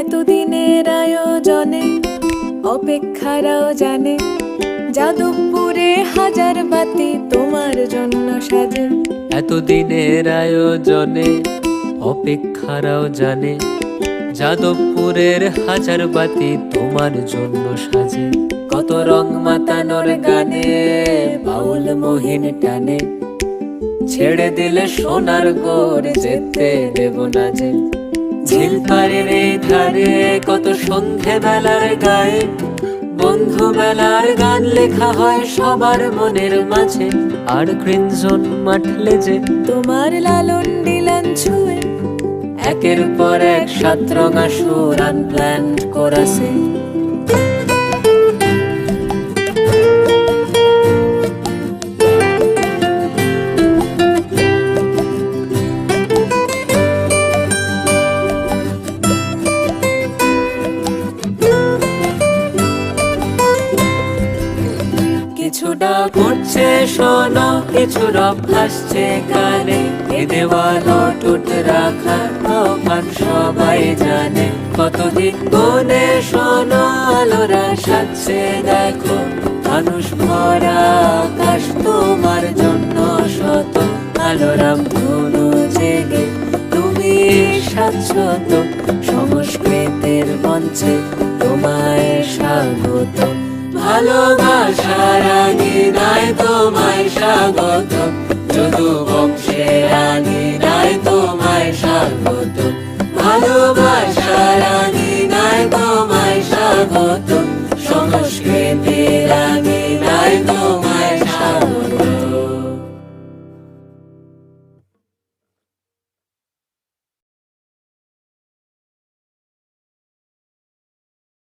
এতদিনের আয়োজনে, অপেক্ষারাও জানে, যাদবপুরে হাজার বাতি তোমার জন্য সাজে। এতদিনের আয়োজনে, অপেক্ষারাও জানে, যাদবপুরের হাজার বাতি তোমার জন্য সাজে। কত রং মাতানোর গানে, বাউল মহিন টানে, ছেড়ে দিলে সোনার গোর যেতে দেব না যে। ঝিলপাড়ের এই ধারে কত সন্ধে বেলার গায়ে। বন্ধু বেলার গান লেখা হয় সবার মনের মাঝে। আর ক্রিঞ্জন মাঠলে যে তোমার লালন ডিলান ছুঁয়ে। একের পর এক সাত রঙা সুর আনপ্ল্যান্ড করাছে। কিছুটা ঘুরছে, শোনো, কিছু রব হাসছে কানে এ দেওয়াল টুট রাখা তখন সবাই জানে। কতদিন গুনে শোনো, আলোরা সাজছে দেখো, মানুষ ভরা আকাশ তোমার জন্য শত। আলোরাম ধনু জেগে তুমি সাজত সংস্কৃতির মঞ্চে তোমায় স্বাগত। সারা দিনায় তোমায় স্বাগত। যদু বংশে রানী নাই তোমায় স্বাগত। ভালোবাসা রানী নাই তোমায় স্বাগত।